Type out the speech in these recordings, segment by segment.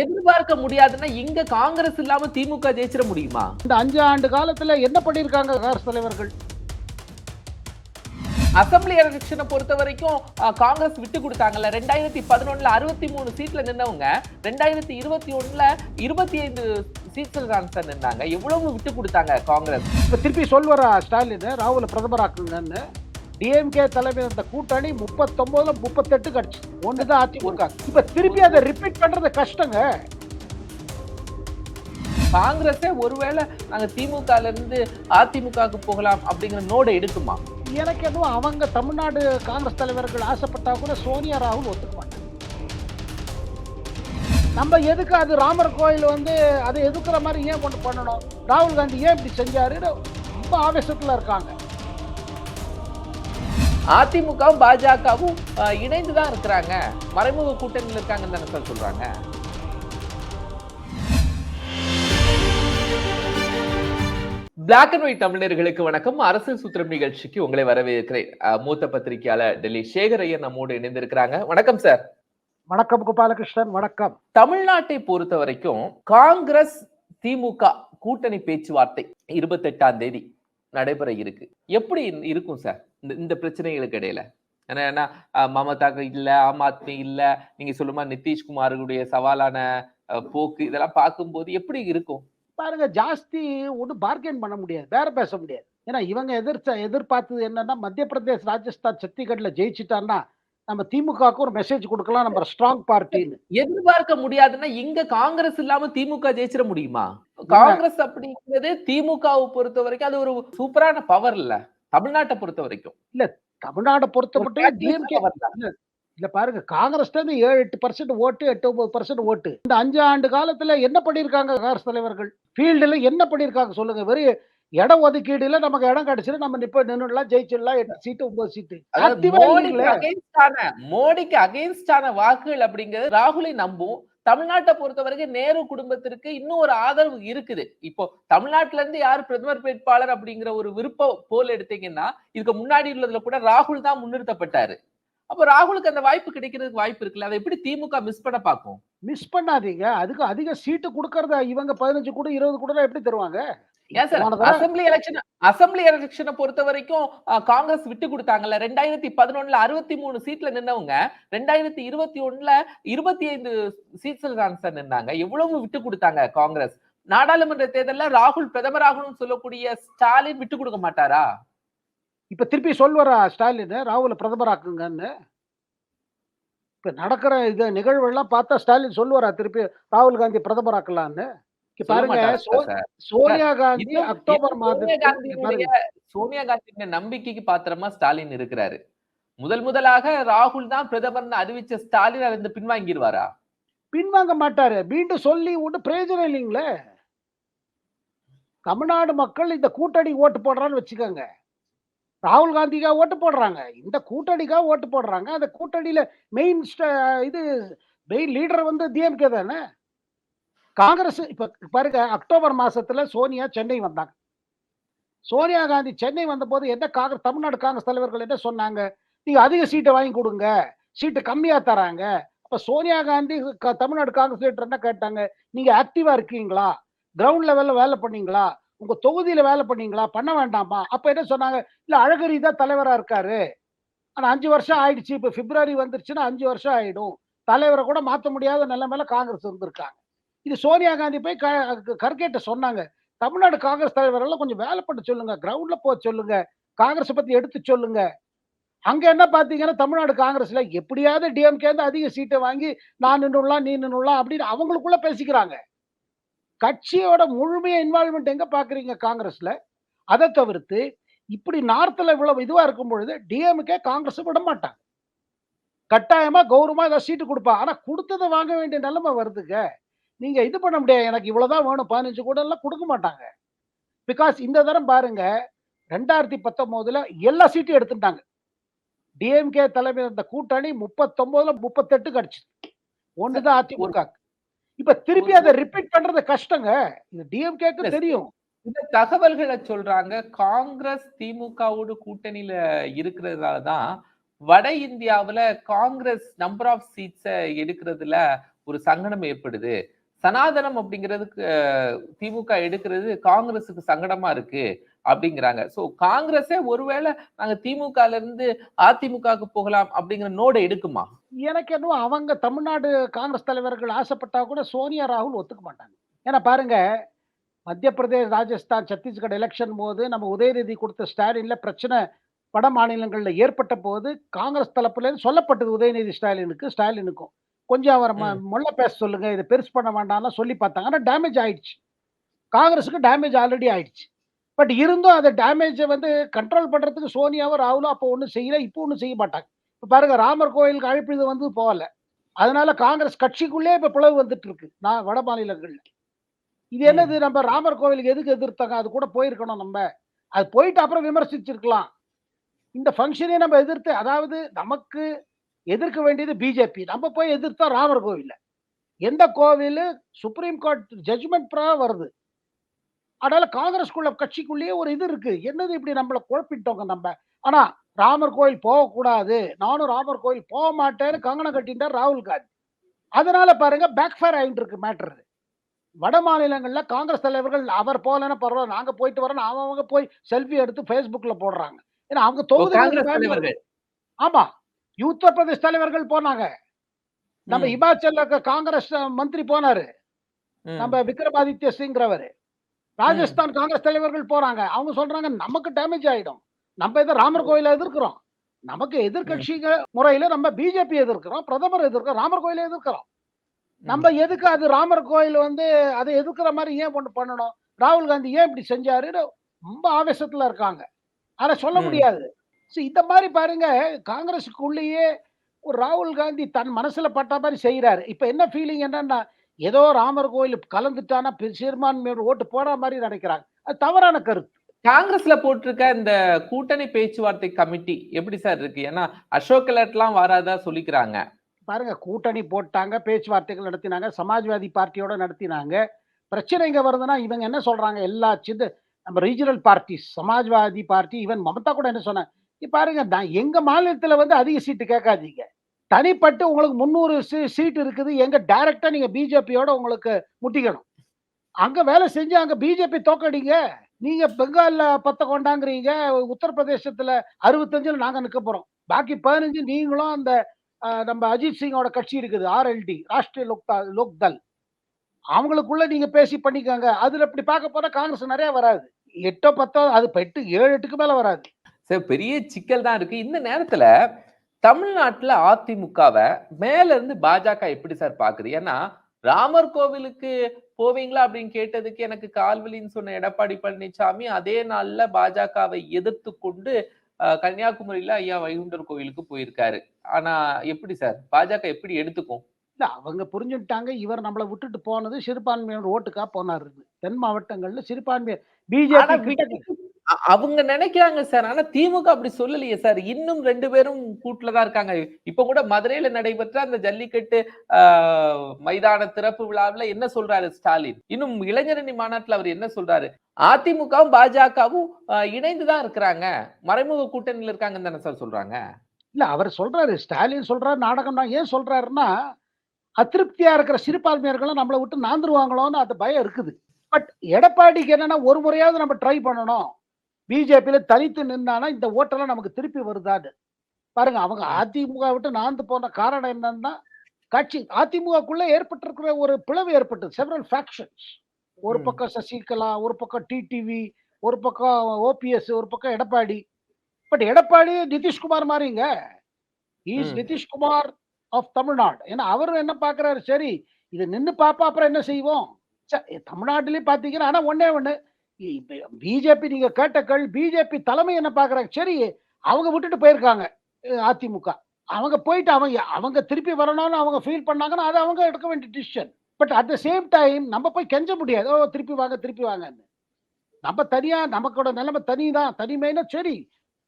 எதிர்பார்க்க முடியாதுன்னா இங்க காங்கிரஸ் இல்லாம திமுக ஜெயிச்சிட முடியுமா? இந்த அஞ்சு ஆண்டு காலத்துல என்ன பண்ணியிருக்காங்க காங்கிரஸ் தலைவர்கள்? அசம்பிளி எலெக்ஷனை பொறுத்த வரைக்கும் காங்கிரஸ் விட்டு கொடுத்தாங்கல்ல. ரெண்டாயிரத்தி பதினொன்னுல அறுபத்தி மூணு சீட்ல நின்னவங்க ரெண்டாயிரத்தி இருபத்தி ஒண்ணுல இருபத்தி ஐந்து சீட்ல தான் சார் நின்னாங்க. எவ்வளவு விட்டு கொடுத்தாங்க காங்கிரஸ்? இப்ப திருப்பி சொல்வாரா ஸ்டாலின் ராகுல பிரதமராக்குங்கன்னு டிஎம்கே தலைமை அந்த கூட்டணி முப்பத்தொன்பதுல முப்பத்தெட்டு கட்சி. ஒண்ணுதான் அதிமுக. இப்ப திருப்பி அதை ரிப்பீட் பண்றது கஷ்டங்க. காங்கிரஸே ஒருவேளை நாங்க திமுகல இருந்து அதிமுகவுக்கு போகலாம் அப்படிங்கிற நோடை எடுக்குமா? எனக்கு எதுவும் அவங்க தமிழ்நாடு காங்கிரஸ் தலைவர்கள் ஆசைப்பட்டா கூட சோனியா ராகுல் ஒத்துக்க மாட்டாங்க. நம்ம எதுக்கு அது ராமர் கோயில் வந்து அதை எதுக்குற மாதிரி ஏன் கொண்டு பண்ணணும்? ராகுல் காந்தி ஏன் இப்படி செஞ்சாருன்னு ரொம்ப ஆவேசத்துல இருக்காங்க. அதிமுகவும் பாஜகவும் இணைந்து தான் இருக்கிறாங்க. மறைமுக கூட்டணியில் இருக்காங்கன்னு தானே சார் சொல்றாங்க. பிளாக் அண்ட் ஒயிட் தமிழர்களுக்கு வணக்கம். அரசியல் சூத்திரம் நிகழ்ச்சிக்கு உங்களை வரவேற்கிறேன். மூத்த பத்திரிகையாளர் டெல்லி சேகர் ஐயர் நம்மோடு இணைந்திருக்கிறாங்க. வணக்கம் சார். வணக்கம் கோபாலகிருஷ்ணன். வணக்கம். தமிழ்நாட்டை பொறுத்த வரைக்கும் காங்கிரஸ் திமுக கூட்டணி பேச்சுவார்த்தை இருபத்தெட்டாம் தேதி. நடைபெற இருக்கு. எப்படி இருக்கும் சார்? இந்த இந்த பிரச்சனைகளுக்கு இடையில. ஏன்னா ஏன்னா, மமதாக்கு இல்லை ஆம் ஆத்மி இல்லை நீங்க சொல்லுமா நிதிஷ்குமாருடைய சவாலான போக்கு இதெல்லாம் பார்க்கும்போது எப்படி இருக்கும்? பாருங்க ஜாஸ்தி ஒன்றும் பார்கெயின் பண்ண முடியாது. வேற பேச முடியாது. ஏன்னா இவங்க எதிர்த்த எதிர்பார்த்தது என்னன்னா மத்திய பிரதேஷ் ராஜஸ்தான் சத்தீஸ்கட்ல ஜெயிச்சுட்டான்னா நம்ம திமுகவுக்கு ஒரு மெசேஜ் கொடுக்கலாம் நம்ம ஸ்ட்ராங் பார்ட்டின்னு எதிர்பார்க்க முடியாதுன்னா இங்க காங்கிரஸ் இல்லாம திமுக ஜெயிச்சிட முடியுமா? காங்கிரஸ் அப்படிங்கிறது திமுகவை பொறுத்த வரைக்கும் அது ஒரு சூப்பரான பவர் இல்ல. தமிழ்நாட்டை பொறுத்த வரைக்கும். தமிழ்நாடை பொறுத்த ஒரு மட்டும் டிஎம்கே. இல்ல பாருங்க காங்கிரஸ்ல இருந்து ஏழு எட்டு பர்சன்ட் ஓட்டு எட்டு ஒன்பது பர்சன்ட் ஓட்டு. இந்த அஞ்சு ஆண்டு காலத்துல என்ன பண்ணிருக்காங்க காங்கிரஸ் தலைவர்கள்? ஃபீல்டுல என்ன பண்ணிருக்காங்க சொல்லுங்க வெறும் இடம் ஒதுக்கீடுல நமக்கு இடம் கிடைச்சிரு நம்ம இப்ப நின்னுடலாம் ஜெயிச்சிடலாம். எட்டு சீட்டு ஒன்பது சீட்டு மோடிக்கு. அகைன்ஸ்டான மோடிக்கு அகைன்ஸ்டான வாக்குகள் அப்படிங்கிறது ராகுலை நம்பும். தமிழ்நாட்டை பொறுத்த வரைக்கும் நேரு குடும்பத்திற்கு இன்னும் ஒரு ஆதரவு இருக்குது. இப்போ தமிழ்நாட்டுல இருந்து யார் பிரதமர் வேட்பாளர் அப்படிங்கிற ஒரு விருப்பம் போல் எடுத்தீங்கன்னா இதுக்கு முன்னாடி உள்ளதுல கூட ராகுல் தான் முன்னிறுத்தப்பட்டாரு. அப்ப ராகுலுக்கு அந்த வாய்ப்பு கிடைக்கிறதுக்கு வாய்ப்பு இருக்குல்ல அதை எப்படி திமுக மிஸ் பண்ண பார்க்கும்? மிஸ் பண்ணாதீங்க. அதுக்கு அதிக சீட்டு கொடுக்கறத இவங்க பதினஞ்சு கூட இருபது கூட எப்படி தருவாங்க? ஏன் சார் அசம்பிளி எலெக்ஷன் அசம்பிளி எலெக்ஷனை பொறுத்த வரைக்கும் காங்கிரஸ் விட்டு கொடுத்தாங்கல்ல. ரெண்டாயிரத்தி பதினொன்னுல அறுபத்தி மூணு சீட்ல நின்னவங்க ரெண்டாயிரத்தி இருபத்தி ஒண்ணுல இருபத்தி ஐந்து சீட்ஸ்ல தான் சார் நின்னாங்க. எவ்வளவு விட்டு கொடுத்தாங்க காங்கிரஸ்? நாடாளுமன்ற தேர்தல்ல ராகுல் பிரதமராகணும்னு சொல்லக்கூடிய ஸ்டாலின் விட்டு கொடுக்க மாட்டாரா? இப்ப திருப்பி சொல்வாரா ஸ்டாலின் ராகுல பிரதமராக்குங்கன்னு. இப்ப நடக்கிற இது நிகழ்வுகள்லாம் பார்த்தா ஸ்டாலின் சொல்லுவாரா திருப்பி ராகுல் காந்தி பிரதமராக்கலான்னு? பாருங்க? சோனியா காந்தி அக்டோபர் சோனியா காந்தியுடைய நம்பிக்கைக்கு பாத்திரமா ஸ்டாலின் இருக்கிறாரு. முதல் முதலாக ராகுல் தான் பிரதமர்னு அறிவிச்ச ஸ்டாலின் அதை பின்வாங்கிடுவாரா? பின்வாங்க மாட்டாரு. மீண்டும் சொல்லி ஒண்ணு பிரயோஜனம் இல்லைங்களே. தமிழ்நாடு மக்கள் இந்த கூட்டணி ஓட்டு போடுறான்னு வச்சுக்கோங்க. ராகுல் காந்திக்காக ஓட்டு போடுறாங்க. இந்த கூட்டணிக்காக ஓட்டு போடுறாங்க. அந்த கூட்டணியில மெயின் இது மெயின் லீடர் வந்து டிஎம்கே தானே? காங்கிரஸ் இப்ப பாருங்க அக்டோபர் மாசத்துல சோனியா சென்னை வந்தாங்க. சோனியா காந்தி சென்னை வந்த போது என்ன காங்கிரஸ் தமிழ்நாடு காங்கிரஸ் தலைவர்கள் என்ன சொன்னாங்க? நீங்க அதிக சீட்டை வாங்கி கொடுங்க சீட்டு கம்மியா தராங்க. அப்ப சோனியா காந்தி க- தமிழ்நாடு காங்கிரஸ் லீடர் என்ன கேட்டாங்க? நீங்க ஆக்டிவா இருக்கீங்களா? கிரவுண்ட் லெவல்ல வேலை பண்ணீங்களா? உங்க தொகுதியில வேலை பண்ணீங்களா? பண்ண வேண்டாமா? அப்ப என்ன சொன்னாங்க? இல்ல அழகரி தான் தலைவரா இருக்காரு. ஆனா அஞ்சு வருஷம் ஆயிடுச்சு. இப்ப பிப்ரவரி வந்துருச்சுன்னா அஞ்சு வருஷம் ஆயிடும். தலைவரை கூட மாத்த முடியாத நிலைமையில காங்கிரஸ் இருந்திருக்காங்க. இது சோனியா காந்தி போய் க- கர்கேட்ட சொன்னாங்க. தமிழ்நாடு காங்கிரஸ் தலைவரெல்லாம் கொஞ்சம் வேலை பண்ண சொல்லுங்க கிரவுண்ட்ல போக சொல்லுங்க காங்கிரஸ் பத்தி எடுத்து சொல்லுங்க. அங்க என்ன பாத்தீங்கன்னா தமிழ்நாடு காங்கிரஸ்ல எப்படியாவது டிஎம்கே அதிக சீட்டை வாங்கி நான் நின்றுலாம் நீ நின்றுலாம் அப்படின்னு அவங்களுக்குள்ள பேசிக்கிறாங்க. கட்சியோட முழுமையா இன்வால்மெண்ட் எங்க பாக்குறீங்க காங்கிரஸ்ல? அதை தவிர்த்து இப்படி நார்த்தில் இவ்வளவு இதுவா இருக்கும் பொழுது டிஎம்கே காங்கிரஸ் விட மாட்டாங்க. கட்டாயமா கௌரவமா ஏதாவது சீட்டு கொடுப்பா. ஆனா கொடுத்ததை வாங்க வேண்டிய நிலைமை வருதுங்க. நீங்க இது பண்ண முடியாது. எனக்கு இவ்வளவுதான் வேணும். பதினஞ்சு கூட எல்லாம் கொடுக்க மாட்டாங்க. பிகாஸ் இந்த தரம் பாருங்க ரெண்டாயிரத்தி பத்தொன்பதுல எல்லா சீட்டும் எடுத்துட்டாங்க. டிஎம்கே தலைமையில் இருந்த கூட்டணி முப்பத்தொன்பதுல முப்பத்தெட்டு கட்சி ஒண்ணுதான் அதிமுக இப்ப திருப்பி அதை ரிப்பீட் பண்றது கஷ்டங்க. இது டிஎம்கேக்கு தெரியும். இந்த தகவல்களை சொல்றாங்க. காங்கிரஸ் திமுகவோடு கூட்டணியில இருக்கிறதால தான் வட இந்தியாவுல காங்கிரஸ் நம்பர் ஆஃப் சீட்ஸ எடுக்கிறதுல ஒரு சங்கடம் ஏற்படுது. சனாதனம் அப்படிங்கிறதுக்கு திமுக எடுக்கிறது காங்கிரஸுக்கு சங்கடமா இருக்கு அப்படிங்கிறாங்க. ஸோ காங்கிரஸே ஒருவேளை நாங்க திமுகல இருந்து அதிமுகவுக்கு போகலாம் அப்படிங்கிற நோட எடுக்குமா? எனக்கு என்னவோ அவங்க தமிழ்நாடு காங்கிரஸ் தலைவர்கள் ஆசைப்பட்டா கூட சோனியா ராகுல் ஒத்துக்க மாட்டாங்க. ஏன்னா பாருங்க மத்திய பிரதேஷ் ராஜஸ்தான் சத்தீஸ்கர் எலெக்ஷன் போது நம்ம உதயநிதி கொடுத்த ஸ்டாலின்ல பிரச்சனை வட மாநிலங்களில் ஏற்பட்ட போது காங்கிரஸ் தலைப்புலேருந்து சொல்லப்பட்டது உதயநிதி ஸ்டாலினுக்கு ஸ்டாலினுக்கும். கொஞ்சம் அவரை ம- முள்ள பேச சொல்லுங்க. இதை பெருசு பண்ண வேண்டாம்லாம் சொல்லி பார்த்தாங்க. ஆனா டேமேஜ் ஆயிடுச்சு. காங்கிரஸுக்கு டேமேஜ் ஆல்ரெடி ஆயிடுச்சு. பட் இருந்தும் அந்த டேமேஜை வந்து கண்ட்ரோல் பண்றதுக்கு சோனியாவும் ராகுலும் அப்போ ஒன்றும் செய்யல. இப்போ ஒன்றும் செய்ய மாட்டாங்க. இப்ப பாருங்க ராமர் கோயிலுக்கு அழைப்பு இது வந்து போகல அதனால காங்கிரஸ் கட்சிக்குள்ளே இப்ப பிளவு வந்துட்டு இருக்கு. நான் வட மாநிலங்கள்ல. இது என்னது? நம்ம ராமர் கோவிலுக்கு எதுக்கு எதிர்த்தாங்க? அது கூட போயிருக்கணும் நம்ம. அது போயிட்டு அப்புறம் விமர்சிச்சிருக்கலாம். இந்த ஃபங்க்ஷனே நம்ம எதிர்த்து அதாவது நமக்கு எதிர்க்க வேண்டியது பிஜேபி நம்ம போய் எதிர்த்தா ராமர் கோவில்ல. எந்த கோவில்? சுப்ரீம் கோர்ட் ஜட்ஜ்மெண்ட் பிரகாரம் வருது. அதனால காங்கிரஸ்குள்ள கட்சிக்குள்ளேயே ஒரு இது இருக்கு. என்னது இப்படி நம்மள குழப்பிட்டோங்க நம்ம? ஆனா ராமர் கோயில் போகக்கூடாது. நானும் ராமர் கோயில் போக மாட்டேன்னு கங்கணம் கட்டிட்டார் ராகுல் காந்தி. அதனால பாருங்க பேக் ஃபயர் ஆகிட்டு இருக்கு மேட்டர் வட மாநிலங்கள்ல காங்கிரஸ் தலைவர்கள் அவர் போகலன்னா பரவாயில்ல நாங்க போயிட்டு வரோம் அவங்க போய் செல்ஃபி எடுத்து Facebookல போடுறாங்க. ஏன்னா அவங்க தொகுதி காங்கிரஸ் ஆமா உத்தரப்பிரதேஷ் தலைவர்கள் போனாங்க. நம்ம இமாச்சல்ல காங்கிரஸ் மந்திரி போனாரு. நம்ம விக்ரமாதித்ய சிங்கிறவர். ராஜஸ்தான் காங்கிரஸ் தலைவர்கள் போறாங்க. அவங்க சொல்றாங்க நமக்கு டேமேஜ் ஆயிடும். நம்ம எதை ராமர் கோயில எதிர்க்கிறோம். நமக்கு எதிர்கட்சிக முறையில நம்ம பிஜேபி எதிர்க்கிறோம் பிரதமர் எதிர்க்கிறோம் ராமர் கோயில எதிர்க்கிறோம். நம்ம எதுக்கு அது ராமர் கோயில் வந்து அதை எதிர்க்கிற மாதிரி ஏன் ஒண்ணு பண்ணணும்? ராகுல் காந்தி ஏன் இப்படி செஞ்சாரு ரொம்ப ஆவேசத்துல இருக்காங்க. அதை சொல்ல. முடியாது. So, இந்த மாதிரி பாருங்க காங்கிரஸுக்குள்ளேயே ஒரு ராகுல் காந்தி தன் மனசுல பட்ட மாதிரி செய்யறாரு இப்ப என்ன ஃபீலிங் என்னன்னா ஏதோ ராமர் கோயில் கலந்துட்டானா சிறுபான்மையோர் ஓட்டு போற மாதிரி நினைக்கிறாங்க அது தவறான கருத்து. காங்கிரஸ்ல போட்டிருக்க இந்த கூட்டணி பேச்சுவார்த்தை கமிட்டி எப்படி சார் இருக்கு? ஏன்னா அசோக் கெலாட்லாம் வராதா சொல்லிக்கிறாங்க. பாருங்க கூட்டணி போட்டாங்க பேச்சுவார்த்தைகள் நடத்தினாங்க சமாஜ்வாதி பார்ட்டியோட நடத்தினாங்க. பிரச்சனை இங்க வருதுன்னா இவங்க என்ன சொல்றாங்க? எல்லா சின்ன நம்ம regional parties Samajwadi party even Mamata கூட என்ன சொன்னாங்க? பாருங்க நான் எங்க மாநிலத்துல வந்து அதிக சீட்டு கேட்காதீங்க. தனிப்பட்டு உங்களுக்கு முந்நூறு சீட் இருக்குது. எங்க டைரக்டா நீங்க பிஜேபியோட உங்களுக்கு முட்டிக்கணும். அங்க வேலை செஞ்சு அங்க பிஜேபி தோக்கடிங்க. நீங்க பெங்கால்ல பத்த கொண்டாங்கிறீங்க. உத்தரப்பிரதேசத்துல அறுபத்தஞ்சுல நாங்க நிக்க போறோம். பாக்கி பதினஞ்சு நீங்களும் அந்த நம்ம அஜித் சிங்கோட கட்சி இருக்குது ஆர்எல்டி ராஷ்டிரிய லோக்தா லோக்தல் அவங்களுக்குள்ள நீங்க பேசி பண்ணிக்கோங்க. அதுல இப்படி பார்க்க போனா காங்கிரஸ் நிறைய வராது. எட்டோ பத்தோ அது எட்டு ஏழு எட்டுக்கு மேல வராது. சரி பெரிய சிக்கல் தான் இருக்கு. இந்த நேரத்துல தமிழ்நாட்டுல அதிமுகவை மேல இருந்து பாஜக எப்படி சார் பாக்குது? ஏன்னா ராமர் கோவிலுக்கு போவீங்களா அப்படின்னு கேட்டதுக்கு எனக்கு கால்வலின்னு சொன்ன எடப்பாடி பழனிசாமி அதே நாள்ல பாஜகவை எதிர்த்து கொண்டு கன்னியாகுமரியில ஐயா வைகுண்டர் கோவிலுக்கு போயிருக்காரு. ஆனா எப்படி சார்? பாஜக எப்படி எடுத்துக்கும்? இல்ல அவங்க புரிஞ்சுட்டாங்க இவர் நம்மளை விட்டுட்டு போனது சிறுபான்மையினர் ஓட்டுக்கா போனாரு. தென் மாவட்டங்கள்ல சிறுபான்மை ஆனா பிஜேபி அவங்க நினைக்கிறாங்க சார். ஆனா திமுக அப்படி சொல்லலையே சார். இன்னும் ரெண்டு பேரும் கூட்டுல தான் இருக்காங்க. இப்ப கூட மதுரையில நடைபெற்ற அந்த ஜல்லிக்கட்டு ஆஹ், மைதான திறப்பு விழாவுல என்ன சொல்றாரு ஸ்டாலின்? இன்னும் இளைஞரணி மாநாட்டில் அவர் என்ன சொல்றாரு? அதிமுகவும் பாஜகவும் இணைந்துதான் இருக்கிறாங்க. மறைமுக கூட்டணியில இருக்காங்கன்னு தானே சார் சொல்றாங்க? இல்ல அவர் சொல்றாரு. ஸ்டாலின் சொல்றாரு நாடகம் நான் ஏன் சொல்றாருன்னா அதிருப்தியா இருக்கிற சிறுபான்மையர்களும் நம்மளை விட்டு நாந்துருவாங்களோன்னு அந்த பயம் இருக்குது. பட் எடப்பாடிக்கு என்னன்னா ஒரு முறையாவது நம்ம ட்ரை பண்ணணும். பிஜேபியில தனித்து நின்னானா இந்த ஓட்டெல்லாம் நமக்கு திருப்பி வருதான்னு. பாருங்க அவங்க அதிமுக விட்டு நாந்து போன காரணம் என்னன்னா கட்சி அதிமுகக்குள்ள ஏற்பட்டிருக்கிற ஒரு பிளவு ஏற்பட்டது செவரல் ஃபேக்ஷன்ஸ் ஒரு. பக்கம் சசிகலா ஒரு பக்கம் டிடிவி ஒரு பக்கம் ஓபிஎஸ் ஒரு பக்கம் எடப்பாடி. பட் எடப்பாடி நிதிஷ்குமார் மாதிரிங்க இஸ். நிதிஷ்குமார் ஆஃப் தமிழ்நாடு. ஏன்னா அவரும் என்ன பாக்குறாரு? சரி இது நின்னு பாப்பா அப்புறம் என்ன செய்வோம்? ச- தமிழ்நாட்டிலேயே பாத்தீங்கன்னா ஆனா ஒண்ணே ஒண்ணு. பிஜேபி நீங்க கேட்ட பிஜேபி தலைமை என்ன பாக்குறாங்க சரி அவங்க விட்டுட்டு போயிருக்காங்க அதிமுக. அவங்க போயிட்டு அவங்க அவங்க திருப்பி வரணும்னு அவங்க ஃபீல் பண்ணாங்கன்னா அது அவங்க எடுக்க வேண்டிய decision but at the same time நம்ம போய் கெஞ்ச முடியாது. ஓ திருப்பி வாங்க திருப்பி வாங்கன்னு. நம்ம தனியா நமக்கோட நிலைமை தனி தான் தனிமைனா சரி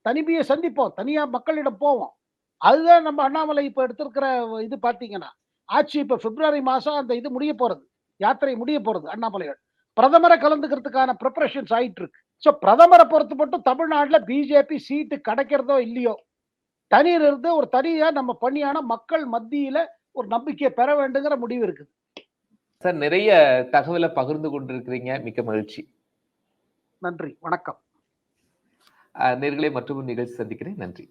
தனிமையை சந்திப்போம். தனியா மக்களிடம் போவோம். அதுதான் நம்ம அண்ணாமலை இப்ப எடுத்திருக்கிற இது பாத்தீங்கன்னா ஆட்சி இப்ப பிப்ரவரி மாசம் அந்த இது முடிய போறது. யாத்திரை முடிய போறது அண்ணாமலையோட. பிரதமரை கலந்துக்கிறதுக்கான ப்ரிப்பரேஷன்ஸ் ஆயிட்டு இருக்கு ஸோ பிரதமரை பொறுத்து மட்டும் தமிழ்நாட்டுல பிஜேபி சீட்டு கிடைக்கிறதோ இல்லையோ தனியில இருந்து ஒரு தனியா நம்ம பண்ணியான மக்கள் மத்தியில ஒரு நம்பிக்கையை பெற வேண்டுங்கிற முடிவு இருக்குது. சார் நிறைய தகவலை பகிர்ந்து கொண்டிருக்கிறீங்க. மிக்க மகிழ்ச்சி. நன்றி. வணக்கம். நேர்களே மற்றும் நிகழ்ச்சி சந்திக்கிறேன். நன்றி.